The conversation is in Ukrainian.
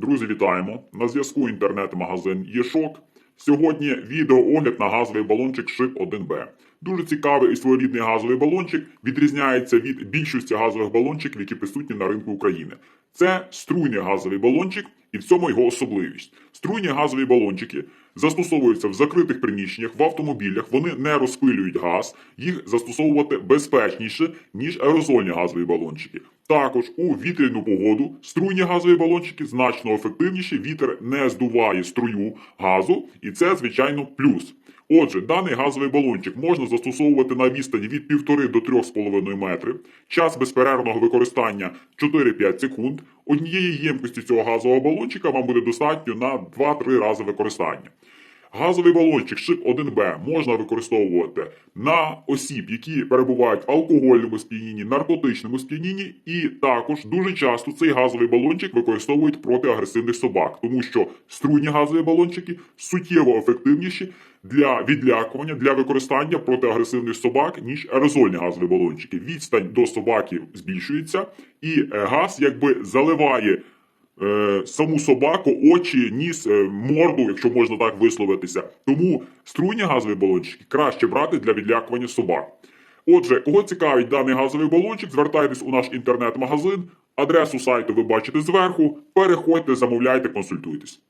Друзі, вітаємо! На зв'язку інтернет-магазин Єшок. Сьогодні відеоогляд на газовий балончик Шип 1Б. Дуже цікавий і своєрідний газовий балончик відрізняється від більшості газових балончиків, які присутні на ринку України. Це струйний газовий балончик, і в цьому його особливість. Струйні газові балончики застосовуються в закритих приміщеннях, в автомобілях. Вони не розпилюють газ, їх застосовувати безпечніше ніж аерозольні газові балончики. Також у вітряну погоду струйні газові балончики значно ефективніші. Вітер не здуває струю газу, і це звичайно плюс. Отже, даний газовий балончик можна застосовувати на відстані від 1,5 до 3,5 метри. Час безперервного використання 4-5 секунд. Однієї ємкості цього газового балончика вам буде достатньо на 2-3 рази використання. Газовий балончик шип 1Б можна використовувати на осіб, які перебувають в алкогольному сп'янінні, наркотичному сп'янінні, і також дуже часто цей газовий балончик використовують проти агресивних собак, тому що струйні газові балончики суттєво ефективніші для відлякування, для використання проти агресивних собак, ніж аерозольні газові балончики. Відстань до собаки збільшується, і е, газ якби заливає е, саму собаку, очі, ніс, е, морду, якщо можна так висловитися. Тому струйні газові балончики краще брати для відлякування собак. Отже, кого цікавить даний газовий балончик, звертайтесь у наш інтернет-магазин. Адресу сайту ви бачите зверху. Переходьте, замовляйте, консультуйтесь.